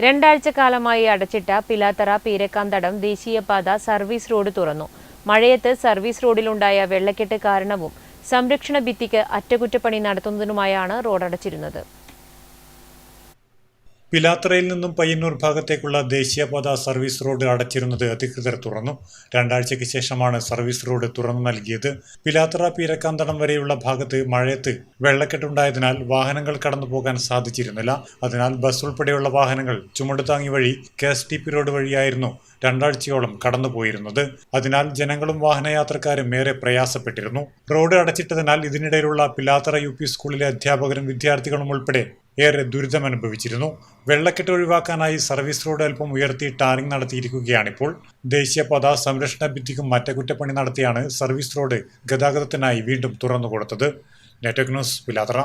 രണ്ടാഴ്ചക്കാലമായി അടച്ചിട്ട പിലാത്തറ പീരക്കാന്തടം ദേശീയപാത service road തുറന്നു. മഴയത്ത് സർവീസ് റോഡിലുണ്ടായ വെള്ളക്കെട്ട് കാരണവും സംരക്ഷണ ഭിത്തിക്ക് അറ്റകുറ്റപ്പണി നടത്തുന്നതിനുമായാണ് റോഡ് അടച്ചിരുന്നത് പിലാത്തറയിൽ നിന്നും പയ്യന്നൂർ ഭാഗത്തേക്കുള്ള ദേശീയപാത സർവീസ് റോഡ് അടച്ചിരുന്നത് അധികൃതർ തുറന്നു. രണ്ടാഴ്ചയ്ക്ക് ശേഷമാണ് സർവീസ് റോഡ് തുറന്നു നൽകിയത്. പിലാത്ര പീരക്കാന്തടം വരെയുള്ള ഭാഗത്ത് മഴയത്ത് വെള്ളക്കെട്ടുണ്ടായതിനാൽ വാഹനങ്ങൾ കടന്നു പോകാൻ സാധിച്ചിരുന്നില്ല. അതിനാൽ ബസ് ഉൾപ്പെടെയുള്ള വാഹനങ്ങൾ ചുമടുതാങ്ങി വഴി K S T P road വഴിയായിരുന്നു രണ്ടാഴ്ചയോളം കടന്നുപോയിരുന്നത്. അതിനാൽ ജനങ്ങളും വാഹനയാത്രക്കാരും ഏറെ പ്രയാസപ്പെട്ടിരുന്നു. റോഡ് അടച്ചിട്ടതിനാൽ ഇതിനിടയിലുള്ള പിലാത്തറ യു പി സ്കൂളിലെ അധ്യാപകരും വിദ്യാർത്ഥികളും ഉൾപ്പെടെ ഏറെ ദുരിതം അനുഭവിച്ചിരുന്നു വെള്ളക്കെട്ട് ഒഴിവാക്കാനായി സർവീസ് റോഡ് അല്പം ഉയർത്തി ടാറിംഗ് നടത്തിയിരിക്കുകയാണിപ്പോൾ. ദേശീയപാത സംരക്ഷണ ഭിത്തിക്കും മറ്റകുറ്റപ്പണി നടത്തിയാണ് സർവീസ് റോഡ് ഗതാഗതത്തിനായി വീണ്ടും തുറന്നുകൊടുത്തത്. Network news Pilathara